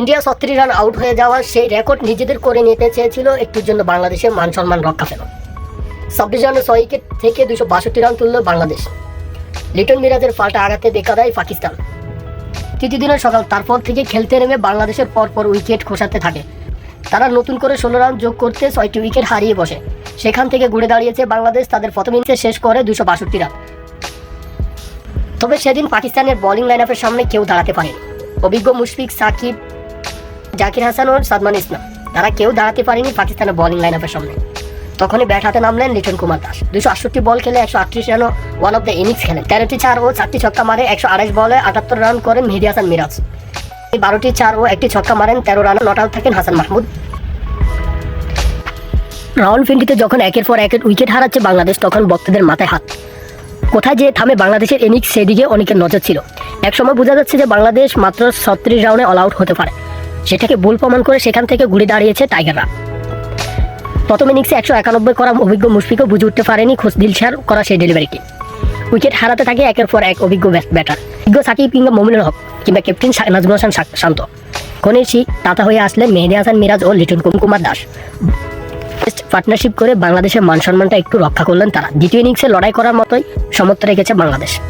India ছত্রিশ run out হয়ে যাওয়া সেই রেকর্ড নিজেদের করে নিতে চেয়েছিল, একটুর জন্য বাংলাদেশের মান সম্মান রক্ষা পেল। ছাব্বিশ রানে ছয় উইকেট থেকে দুশো বাষট্টি রান তুলল বাংলাদেশ। লিটন মিরাজের পাল্টা আঘাতে দেখা দেয় পাকিস্তান। তৃতীয় দিনের সকাল, তারপর থেকে খেলতে নেমে বাংলাদেশের পরপর উইকেট খোসাতে থাকে। তারা নতুন করে ষোলো রান যোগ করতে ছয়টি উইকেট হারিয়ে বসে। সেখান থেকে ঘুরে দাঁড়িয়েছে বাংলাদেশ, তাদের প্রথম ইনিংসে শেষ করে দুশো বাষট্টি রান তবে সেদিন পাকিস্তানের বোলিং লাইন আপের সামনে কেউ দাঁড়াতে পারেনি। অভিজ্ঞ মুশফিক, সাকিব জাকির হাসান ও সাদমান ইসলাম। তারা কেউ দাঁড়াতে পারেনি পাকিস্তানের বোলিং লাইন আপের সামনে। তখনই ব্যাট হাতে নামলেন লিটন কুমার দাস। দুশো আটষট্টি বল খেলে একশো আটত্রিশ রানও ওয়ান অফ দ্য ইনিংস খেলেন। তেরোটি চার ও চারটি ছক্কা মারে একশো আড়াইশ বলে আটাত্তর রান করেন মেহেদি হাসান মিরাজ। এই বারোটি চার ও একটি ছক্কা মারেন তেরো রানে নট আউট থাকেন হাসান মাহমুদ। রাওয়ালপিন্ডিতে যখন একের পর এক উইকেট হারাচ্ছে বাংলাদেশ, তখন ভক্তদের মাথায় হাত। কোথায় যে থামে বাংলাদেশের ইনিংস সেদিকে অনেকের নজর ছিল। একসময় বোঝা যাচ্ছে যে বাংলাদেশ মাত্র ছত্রিশ রাউন্ডে অল আউট হতে পারে। সেটাকে ভুল প্রমাণ করে সেখান থেকে ঘুরে দাঁড়িয়েছে টাইগাররা প্রথম ইনিংসে একশো একানব্বই করা অভিজ্ঞ মুশফিকও বুঝে উঠতে পারেনি খোঁজ দিলশার করা সেই ডেলিভারিটি উইকেট হারাতে থাকে একের পর এক অভিজ্ঞ ব্যাটার অভিজ্ঞ সাকিব কিংবা মমিনুল হক কিংবা ক্যাপ্টেন নাজমুল হাসান শান্ত। কনেশি তাতা হয়ে আসলেন মেহেদি হাসান মিরাজ ও লিটন কুম- কুমার দাস। বেস্ট পার্টনারশিপ করে বাংলাদেশের মান সম্মানটা একটু রক্ষা করলেন তারা। দ্বিতীয় ইনিংসে লড়াই করার মতোই সমর্থ রেখেছে বাংলাদেশ।